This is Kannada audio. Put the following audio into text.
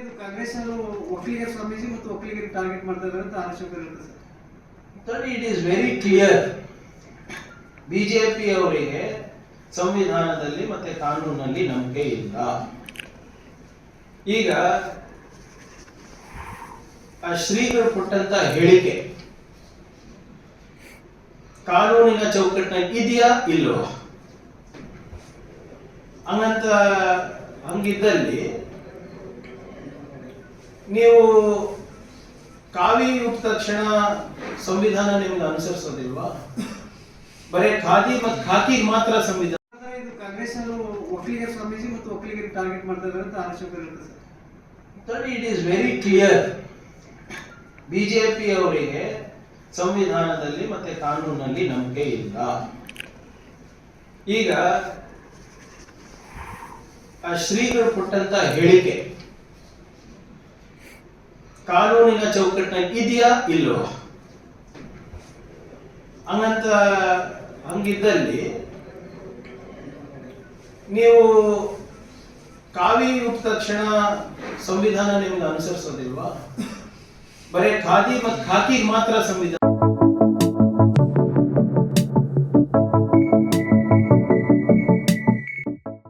ಇದು ಕಾಂಗ್ರೆಸ್ ಒಕ್ಕಲಿಗರ ಸ್ವಾಮೀಜಿ ಮತ್ತು ಒಕ್ಕಲಿಗರಿಗೆ ಟಾರ್ಗೆಟ್ ಮಾಡ್ತಾ ಇದ್ದಾರೆ ಅಂತ ಆರೋಪಗಳು ಇರುತ್ತೆ sir. It is very clear BJP ಅವರಿಗೆ ಸಂವಿಧಾನದಲ್ಲಿ ಮತ್ತೆ ಕಾನೂನಲ್ಲಿ ನಂಬಿಕೆ ಇಲ್ಲ. ಈಗ, ಆ ಶ್ರೀಗಳು ಕೊಟ್ಟಂತ ಹೇಳಿಕೆ, ಕಾನೂನಿನ ಚೌಕಟ್ಟಿನ ಇದೆಯಾ ಇಲ್ಲೋ ಹಂಗಂತ ಹಂಗಿದ್ದಲ್ಲಿ ನೀವು ಕಾವಿ ಮುಕ್ತ ತಕ್ಷಣ ಸಂವಿಧಾನ ನಿಮ್ಗೆ ಅನುಸರಿಸೋದಿಲ್ವಾ? ಬರೀ ಖಾದಿ ಮತ್ತು ಖಾಕಿ ಮಾತ್ರ ಸಂವಿಧಾನ. ಕಾಂಗ್ರೆಸ್ ಒಕ್ಕಲಿಗರ ಸ್ವಾಮೀಜಿ ಮತ್ತು ಒಕ್ಕಲಿಗರಿಗೆ ಟಾರ್ಗೆಟ್ ಮಾಡ್ತಾರೆ ಅಂತ ಆರೋಪಗಳು ಇರುತ್ತೆ sir. It is very clear BJP ಅವರಿಗೆ ಸಂವಿಧಾನದಲ್ಲಿ ಮತ್ತೆ ಕಾನೂನಲ್ಲಿ ನಂಬಿಕೆ ಇಲ್ಲ. ಈಗ ಆ ಶ್ರೀಗಳು ಕೊಟ್ಟಂತ ಹೇಳಿಕೆ ಕಾನೂನಿನ ಚೌಕಟ್ಟಿನಲ್ಲಿ ಇದೆಯಾ ಇಲ್ಲೋ ಹಂಗಂತ ಹಂಗಿದ್ದಲ್ಲಿ ನೀವು ಕಾವಿ ಮುಕ್ತ ಕ್ಷಣ ಸಂವಿಧಾನ ನಿಮ್ಗೆ ಅನುಸರಿಸೋದಿಲ್ವಾ? ಬರೀ ಖಾದಿ ಮತ್ತು ಖಾಕಿಗೆ ಮಾತ್ರ ಸಂವಿಧಾನ.